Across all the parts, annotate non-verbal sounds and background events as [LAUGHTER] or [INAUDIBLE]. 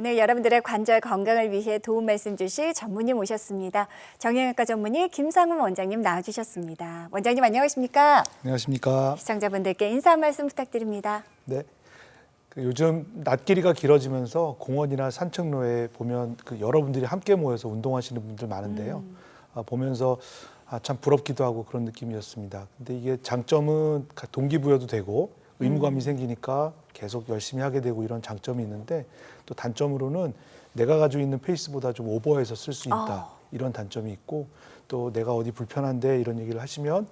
오늘 여러분들의 관절 건강을 위해 도움 말씀 주실 전문의 모셨습니다. 정형외과 전문의 김상훈 원장님 나와주셨습니다. 원장님 안녕하십니까? 안녕하십니까. 시청자분들께 인사 한 말씀 부탁드립니다. 네. 그 요즘 낮 길이가 길어지면서 공원이나 산책로에 보면 그 여러분들이 함께 모여서 운동하시는 분들 많은데요. 아, 보면서 아, 참 부럽기도 하고 그런 느낌이었습니다. 근데 이게 장점은 가- 동기부여도 되고 의무감이 생기니까 계속 열심히 하게 되고 이런 장점이 있는데 또 단점으로는 내가 가지고 있는 페이스보다 좀 오버해서 쓸 수 있다. 아. 이런 단점이 있고 또 내가 어디 불편한데 이런 얘기를 하시면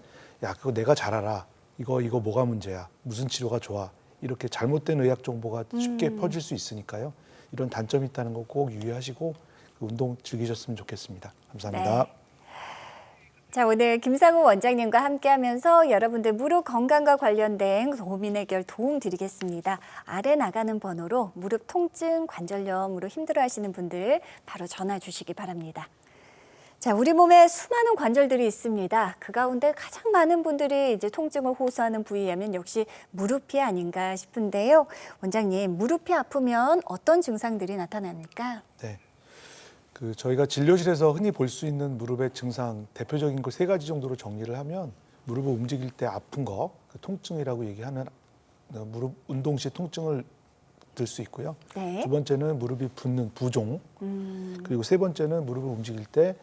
야 그거 내가 잘 알아 이거 이거 뭐가 문제야 무슨 치료가 좋아 이렇게 잘못된 의학 정보가 쉽게 퍼질 수 있으니까요 이런 단점이 있다는 거 꼭 유의하시고 그 운동 즐기셨으면 좋겠습니다 감사합니다. 네. 자, 오늘 김상훈 원장님과 함께 하면서 여러분들 무릎 건강과 관련된 고민 해결 도움 드리겠습니다. 아래 나가는 번호로 무릎 통증, 관절염으로 힘들어 하시는 분들 바로 전화 주시기 바랍니다. 자, 우리 몸에 수많은 관절들이 있습니다. 그 가운데 가장 많은 분들이 이제 통증을 호소하는 부위하면 역시 무릎이 아닌가 싶은데요. 원장님, 무릎이 아프면 어떤 증상들이 나타납니까? 네. 그 저희가 진료실에서 흔히 볼 수 있는 무릎의 증상 대표적인 거세 가지 정도로 정리를 하면 무릎을 움직일 때 아픈 거, 그 통증이라고 얘기하는 어, 무릎 운동 시 통증을 들 수 있고요. 네. 두 번째는 무릎이 붓는 부종, 음, 그리고 세 번째는 무릎을 움직일 때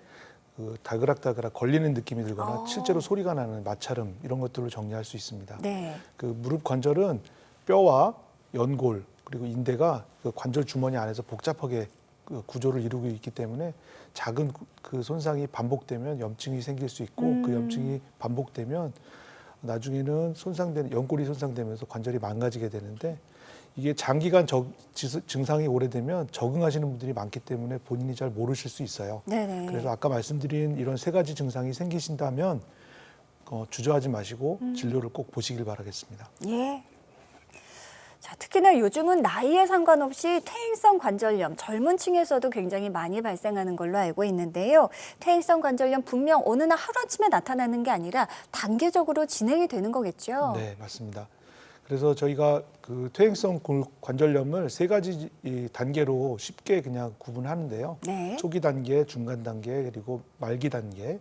그 다그락다그락 걸리는 느낌이 들거나 어. 실제로 소리가 나는 마찰음 이런 것들로 정리할 수 있습니다. 네. 그 무릎 관절은 뼈와 연골 그리고 인대가 그 관절 주머니 안에서 복잡하게 그 구조를 이루고 있기 때문에 작은 구- 그 손상이 반복되면 염증이 생길 수 있고 그 음. 염증이 반복되면 나중에는 손상되는 연골이 손상되면서 관절이 망가지게 되는데 이게 장기간 적- 지- 증상이 오래되면 적응하시는 분들이 많기 때문에 본인이 잘 모르실 수 있어요. 네네. 그래서 아까 말씀드린 이런 세 가지 증상이 생기신다면 어, 주저하지 마시고 음. 진료를 꼭 보시길 바라겠습니다. 예. 자, 특히나 요즘은 나이에 상관없이 퇴행성 관절염 젊은 층에서도 굉장히 많이 발생하는 걸로 알고 있는데요. 퇴행성 관절염 분명 어느 날 하루아침에 나타나는 게 아니라 단계적으로 진행이 되는 거겠죠. 네, 맞습니다. 그래서 저희가 그 퇴행성 골- 관절염을 세 가지 이 단계로 쉽게 그냥 구분하는데요. 네. 초기 단계, 중간 단계, 그리고 말기 단계 어,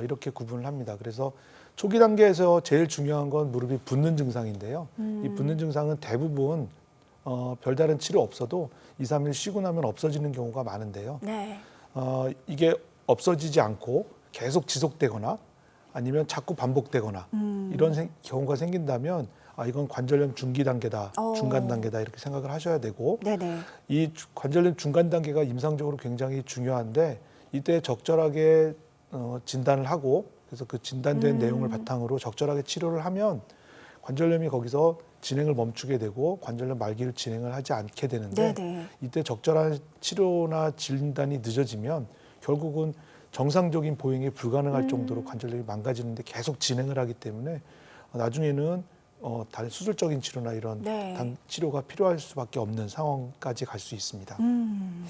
이렇게 구분을 합니다. 그래서 초기 단계에서 제일 중요한 건 무릎이 붓는 증상인데요. 음. 이 붓는 증상은 대부분 어, 별다른 치료 없어도 2, 3일 쉬고 나면 없어지는 경우가 많은데요. 네. 어, 이게 없어지지 않고 계속 지속되거나 아니면 자꾸 반복되거나 음. 이런 생- 경우가 생긴다면 아 이건 관절염 중기 단계다, 어. 중간 단계다 이렇게 생각을 하셔야 되고 네네. 이 주- 관절염 중간 단계가 임상적으로 굉장히 중요한데 이때 적절하게 어, 진단을 하고 그래서 그 진단된 음. 내용을 바탕으로 적절하게 치료를 하면 관절염이 거기서 진행을 멈추게 되고 관절염 말기를 진행을 하지 않게 되는데 네네. 이때 적절한 치료나 진단이 늦어지면 결국은 정상적인 보행이 불가능할 음. 정도로 관절염이 망가지는데 계속 진행을 하기 때문에 어, 나중에는 어, 다른 수술적인 치료나 이런 네. 단 치료가 필요할 수밖에 없는 상황까지 갈 수 있습니다. 음.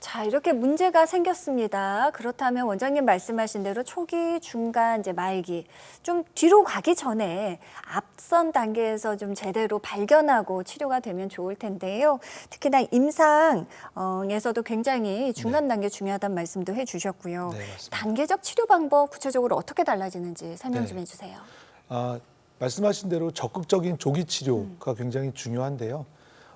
자, 이렇게 문제가 생겼습니다. 그렇다면 원장님 말씀하신 대로 초기, 중간, 이제 말기 좀 뒤로 가기 전에 앞선 단계에서 좀 제대로 발견하고 치료가 되면 좋을 텐데요. 특히나 임상에서도 굉장히 중간 단계 중요하다는 말씀도 해주셨고요. 네, 맞습니다. 단계적 치료 방법 구체적으로 어떻게 달라지는지 설명 네. 좀 해주세요. 아, 말씀하신 대로 적극적인 조기 치료가 굉장히 중요한데요.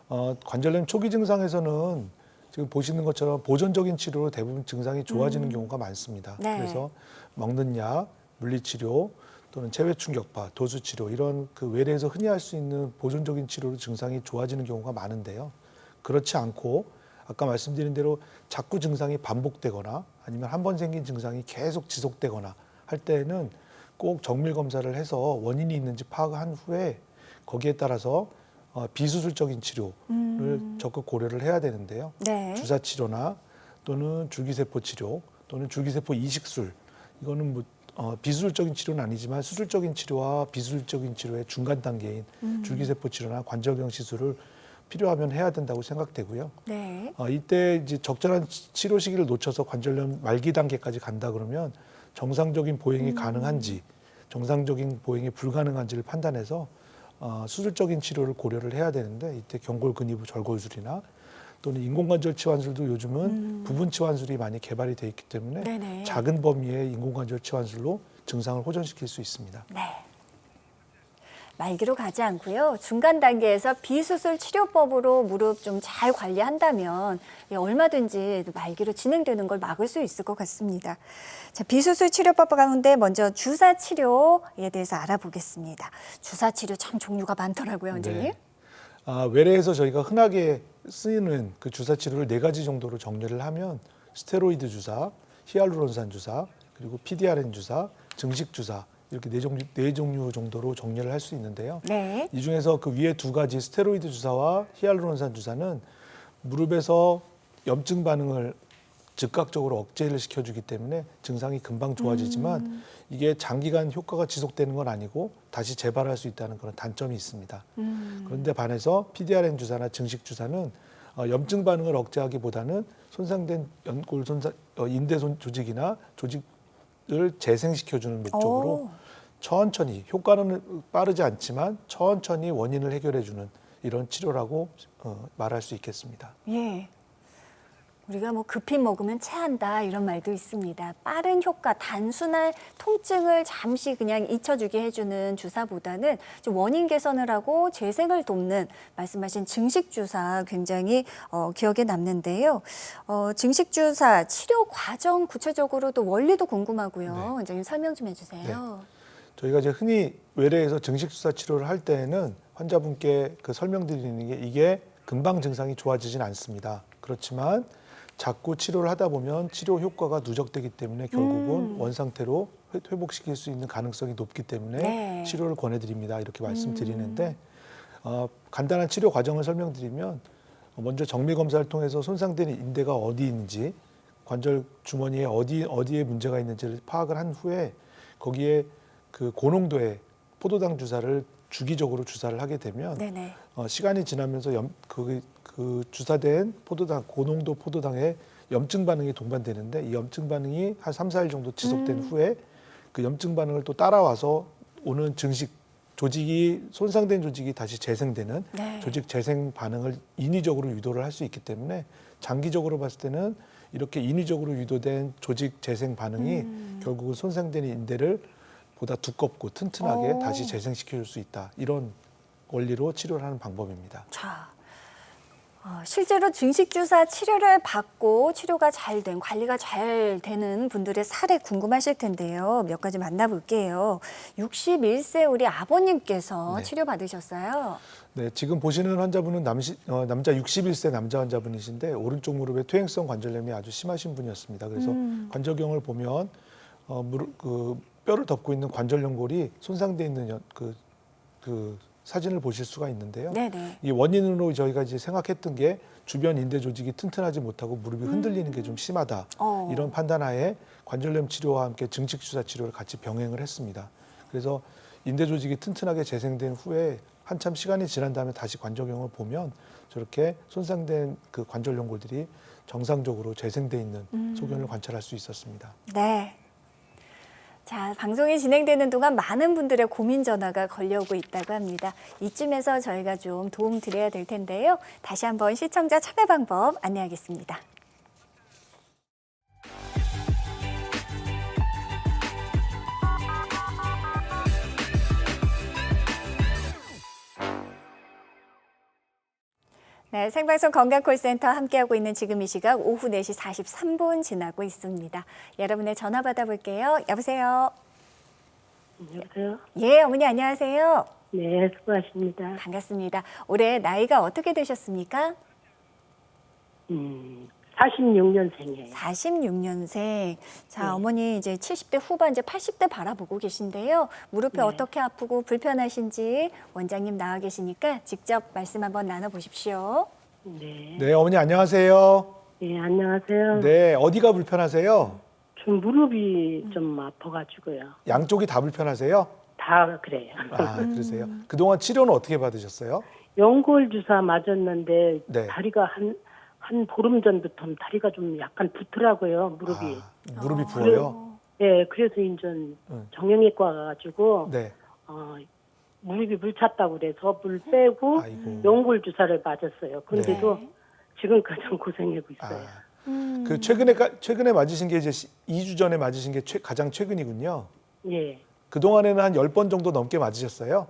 어, 관절염 초기 증상에서는 지금 보시는 것처럼 보존적인 치료로 대부분 증상이 좋아지는 경우가 많습니다. 네. 그래서 먹는 약, 물리치료 또는 체외 충격파, 도수 치료 이런 그 외래에서 흔히 할 수 있는 보존적인 치료로 증상이 좋아지는 경우가 많은데요. 그렇지 않고 아까 말씀드린 대로 자꾸 증상이 반복되거나 아니면 한 번 생긴 증상이 계속 지속되거나 할 때에는 꼭 정밀 검사를 해서 원인이 있는지 파악한 후에 거기에 따라서 어, 비수술적인 치료를 음. 적극 고려를 해야 되는데요. 네. 주사 치료나 또는 줄기세포 치료 또는 줄기세포 이식술 이거는 뭐 어, 비수술적인 치료는 아니지만 수술적인 치료와 비수술적인 치료의 중간 단계인 음. 줄기세포 치료나 관절경 시술을 필요하면 해야 된다고 생각되고요. 네. 어, 이때 이제 적절한 치- 치료 시기를 놓쳐서 관절염 말기 단계까지 간다 그러면 정상적인 보행이 음. 가능한지 정상적인 보행이 불가능한지를 판단해서 어, 수술적인 치료를 고려를 해야 되는데 이때 경골 근위부 절골술이나 또는 인공관절 치환술도 요즘은 부분 치환술이 많이 개발이 돼 있기 때문에 음. 네네. 작은 범위의 인공관절 치환술로 증상을 호전시킬 수 있습니다. 네. 말기로 가지 않고요. 중간 단계에서 비수술 치료법으로 무릎 좀 잘 관리한다면 예, 얼마든지 말기로 진행되는 걸 막을 수 있을 것 같습니다. 자, 비수술 치료법 가운데 먼저 주사 치료에 대해서 알아보겠습니다. 주사 치료 참 종류가 많더라고요, 원장님. 네. 아, 외래에서 저희가 흔하게 쓰이는 그 주사 치료를 네 가지 정도로 정리를 하면 스테로이드 주사, 히알루론산 주사, 그리고 PDRN 주사, 증식 주사 이렇게 네 종류, 네 종류 정도로 정리를 할 수 있는데요. 네. 이 중에서 그 위에 두 가지 스테로이드 주사와 히알루론산 주사는 무릎에서 염증 반응을 즉각적으로 억제를 시켜주기 때문에 증상이 금방 좋아지지만 이게 장기간 효과가 지속되는 건 아니고 다시 재발할 수 있다는 그런 단점이 있습니다. 음. 그런데 반해서 PDRN 주사나 증식 주사는 어, 염증 반응을 억제하기보다는 손상된 연골 손상 어, 인대 손 조직이나 조직 을 재생시켜주는 목적으로 오. 천천히 효과는 빠르지 않지만 천천히 원인을 해결해주는 이런 치료라고 어, 말할 수 있겠습니다. 예. 우리가 뭐 급히 먹으면 체한다 이런 말도 있습니다. 빠른 효과, 단순한 통증을 잠시 그냥 잊혀주게 해주는 주사보다는 좀 원인 개선을 하고 재생을 돕는 말씀하신 증식 주사 굉장히 어, 기억에 남는데요. 어, 증식 주사 치료 과정 구체적으로 또 원리도 궁금하고요. 네. 원장님 설명 좀 해주세요. 저희가 이제 흔히 외래에서 증식 주사 치료를 할 때에는 환자분께 그 설명드리는 게 이게 금방 증상이 좋아지진 않습니다. 그렇지만 자꾸 치료를 하다 보면 치료 효과가 누적되기 때문에 결국은 음. 원 상태로 회- 회복시킬 수 있는 가능성이 높기 때문에 네. 치료를 권해드립니다. 이렇게 말씀드리는데 어, 간단한 치료 과정을 설명드리면 먼저 정밀 검사를 통해서 손상된 인대가 어디 있는지 관절 주머니에 어디 어디에 문제가 있는지를 파악을 한 후에 거기에 그 고농도의 포도당 주사를 주기적으로 주사를 하게 되면 네네. 어, 시간이 지나면서 염, 그, 그 주사된 포도당 고농도 포도당에 염증 반응이 동반되는데 이 염증 반응이 한 3, 4일 정도 지속된 음. 후에 그 염증 반응을 또 따라와서 오는 증식 조직이 손상된 조직이 다시 재생되는 네. 조직 재생 반응을 인위적으로 유도를 할 수 있기 때문에 장기적으로 봤을 때는 이렇게 인위적으로 유도된 조직 재생 반응이 음. 결국은 손상된 인대를 보다 두껍고 튼튼하게 오. 다시 재생시켜 줄수 있다. 이런 원리로 치료를 하는 방법입니다. 자, 어, 실제로 증식 주사 치료를 받고 치료가 잘 된, 관리가 잘 되는 분들의 사례 궁금하실 텐데요. 몇 가지 만나볼게요. 61세 우리 아버님께서 네. 치료 받으셨어요. 네, 지금 보시는 환자분은 남시, 어, 남자 61세 남자 환자분이신데 오른쪽 무릎에 퇴행성 관절염이 아주 심하신 분이었습니다. 그래서 음. 관절경을 보면 어, 무릎, 그 뼈를 덮고 있는 관절 연골이 손상돼 있는 연, 그, 그 사진을 보실 수가 있는데요. 네네. 이 원인으로 저희가 이제 생각했던 게 주변 인대 조직이 튼튼하지 못하고 무릎이 흔들리는 게 좀 심하다. 어. 이런 판단하에 관절염 치료와 함께 증식 주사 치료를 같이 병행을 했습니다. 그래서 인대 조직이 튼튼하게 재생된 후에 한참 시간이 지난 다음에 다시 관절경을 보면 저렇게 손상된 그 관절 연골들이 정상적으로 재생돼 있는 음. 소견을 관찰할 수 있었습니다. 네. 자, 방송이 진행되는 동안 많은 분들의 고민 전화가 걸려오고 있다고 합니다. 이쯤에서 저희가 좀 도움 드려야 될 텐데요. 다시 한번 시청자 참여 방법 안내하겠습니다. 네, 생방송 건강콜센터 함께하고 있는 지금 이 시각 오후 4시 43분 지나고 있습니다. 여러분의 전화 받아볼게요. 여보세요. 여보세요? 예, 어머니 안녕하세요. 네, 수고하십니다. 반갑습니다. 올해 나이가 어떻게 되셨습니까? 음, 46년생이에요. 46년생. 자, 네. 어머니 이제 70대 후반, 이제 80대 바라보고 계신데요. 무릎이 네. 어떻게 아프고 불편하신지 원장님 나와 계시니까 직접 말씀 한번 나눠 보십시오. 네. 네, 어머니 안녕하세요. 네, 안녕하세요. 네, 어디가 불편하세요? 좀 무릎이 좀 아파가지고요. 양쪽이 다 불편하세요? 다 그래요. 아, 그러세요. 그동안 치료는 어떻게 받으셨어요? 연골 주사 맞았는데 네. 다리가 한, 한 보름 전부터 다리가 좀 약간 붓더라고요, 무릎이. 아, 무릎이 어, 부어요? 네, 그래서 이제 응. 정형외과 가가지고 네. 어, 무릎이 물 찼다고 그래서 물 빼고 아이고. 연골 주사를 맞았어요. 근데도 네. 지금 가장 고생하고 있어요. 아, 음. 그 최근에 가- 최근에 맞으신 게 이제 2주 전에 맞으신 게 최- 가장 최근이군요. 예. 그 동안에는 한 10번 정도 넘게 맞으셨어요.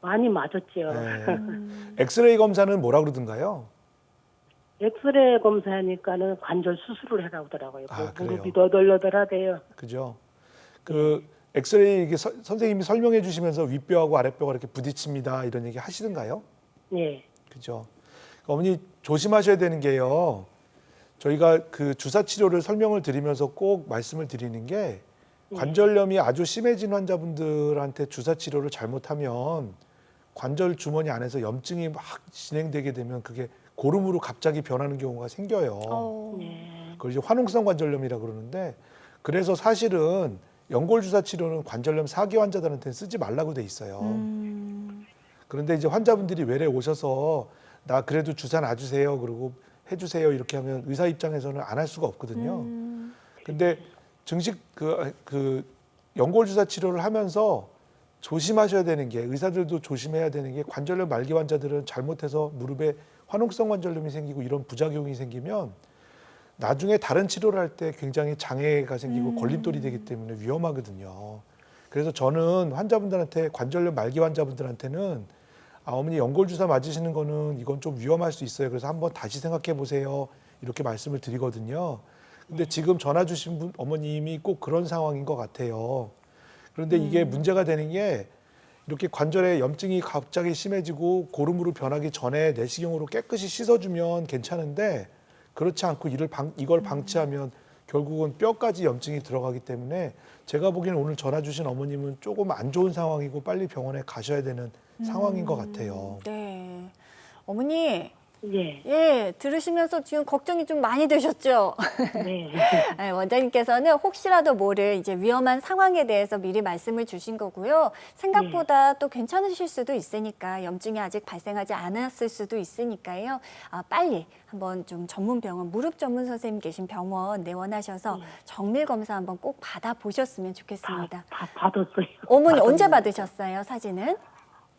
많이 맞았죠. 네. [LAUGHS] 엑스레이 검사는 뭐라 그러던가요? 엑스레이 검사하니까는 관절 수술을 해라 그러더라고요. 아, 그? 무릎이 너덜너덜하대요. 그죠? 그 엑스레이 이게 서- 선생님이 설명해 주시면서 윗뼈하고 아랫뼈가 이렇게 부딪힙니다. 이런 얘기 하시던가요? 예. 그죠? 어머니 조심하셔야 되는 게요. 저희가 그 주사 치료를 설명을 드리면서 꼭 말씀을 드리는 게 관절염이 아주 심해진 환자분들한테 주사 치료를 잘못하면 관절 주머니 안에서 염증이 막 진행되게 되면 그게 고름으로 갑자기 변하는 경우가 생겨요. 어. 예. 그걸 이제 화농성 관절염이라 그러는데 그래서 사실은 연골 주사 치료는 관절염 사기 환자들한테는 쓰지 말라고 돼 있어요. 음. 그런데 이제 환자분들이 외래 오셔서 나 그래도 주사 놔주세요 그러고 해주세요 이렇게 하면 의사 입장에서는 안 할 수가 없거든요. 음. 근데 증식 그, 그 연골 주사 치료를 하면서 조심하셔야 되는 게 의사들도 조심해야 되는 게 관절염 말기 환자들은 잘못해서 무릎에 화농성 관절염이 생기고 이런 부작용이 생기면 나중에 다른 치료를 할 때 굉장히 장애가 생기고 음. 걸림돌이 되기 때문에 위험하거든요. 그래서 저는 환자분들한테 관절염 말기 환자분들한테는 아, 어머니 연골 주사 맞으시는 거는 이건 좀 위험할 수 있어요. 그래서 한번 다시 생각해 보세요. 이렇게 말씀을 드리거든요. 근데 지금 전화 주신 분 어머님이 꼭 그런 상황인 것 같아요. 그런데 이게 문제가 되는 게 이렇게 관절에 염증이 갑자기 심해지고 고름으로 변하기 전에 내시경으로 깨끗이 씻어주면 괜찮은데 그렇지 않고 이를 방, 이걸 방치하면 결국은 뼈까지 염증이 들어가기 때문에 제가 보기에는 오늘 전화 주신 어머님은 조금 안 좋은 상황이고 빨리 병원에 가셔야 되는 상황인 것 같아요. 네. 어머니, 예. 예, 들으시면서 지금 걱정이 좀 많이 되셨죠? 네. [LAUGHS] 네, 원장님께서는 혹시라도 모를 이제 위험한 상황에 대해서 미리 말씀을 주신 거고요. 생각보다 또 괜찮으실 수도 있으니까 염증이 아직 발생하지 않았을 수도 있으니까요. 아, 빨리 한번 좀 전문 병원, 무릎 전문 선생님 계신 병원 내원하셔서 정밀 검사 한번 꼭 받아 보셨으면 다, 좋겠습니다. 다 받았어요. 어머니 [LAUGHS] 언제. 받으셨어요, 사진은?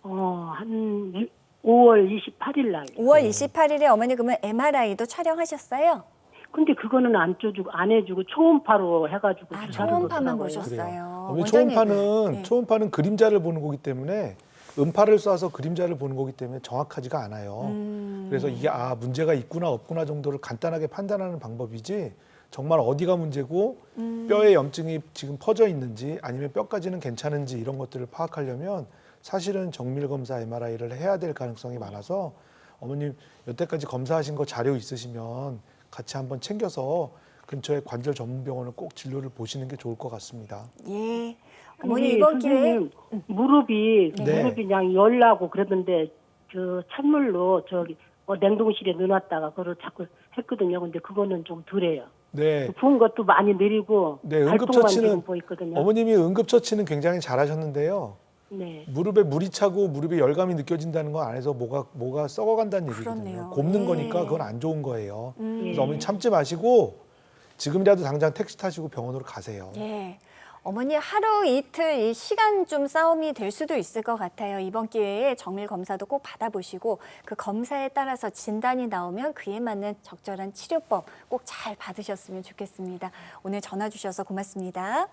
어, 한 5월 28일 날. 5월 28일에 어머니 그러면 MRI도 촬영하셨어요? 근데 그거는 안 줘주고 안 해주고 초음파로 해가지고 아, 주사를 초음파만 놓더라고요. 보셨어요. 어머니 원장님, 초음파는 네. 초음파는 그림자를 보는 거기 때문에 음파를 쏴서 그림자를 보는 거기 때문에 정확하지가 않아요. 음. 그래서 이게 아 문제가 있구나 없구나 정도를 간단하게 판단하는 방법이지 정말 어디가 문제고 음. 뼈에 염증이 지금 퍼져 있는지 아니면 뼈까지는 괜찮은지 이런 것들을 파악하려면 사실은 정밀 검사 MRI를 해야 될 가능성이 많아서 어머님 여태까지 검사하신 거 자료 있으시면 같이 한번 챙겨서 근처에 관절 전문 병원을 꼭 진료를 보시는 게 좋을 것 같습니다. 예. 어머니 근데 이번 기회에 선생님, 무릎이 네. 무릎이 그냥 열나고 그러던데 저 찬물로 저기 어, 냉동실에 넣어놨다가 그걸 자꾸 했거든요. 근데 그거는 좀 덜해요. 네. 부은 것도 많이 느리고 네, 발동만 응급처치는 지금 보이거든요. 어머님이 응급처치는 굉장히 잘하셨는데요. 네. 무릎에 물이 차고 무릎에 열감이 느껴진다는 건 안에서 뭐가 뭐가 썩어간다는 얘기거든요. 그렇네요. 곱는 예. 거니까 그건 안 좋은 거예요. 음. 그래서 어머니 참지 마시고 지금이라도 당장 택시 타시고 병원으로 가세요. 예. 어머니 하루 이틀 이 시간 좀 싸움이 될 수도 있을 것 같아요. 이번 기회에 정밀 검사도 꼭 받아보시고 그 검사에 따라서 진단이 나오면 그에 맞는 적절한 치료법 꼭 잘 받으셨으면 좋겠습니다. 오늘 전화 주셔서 고맙습니다.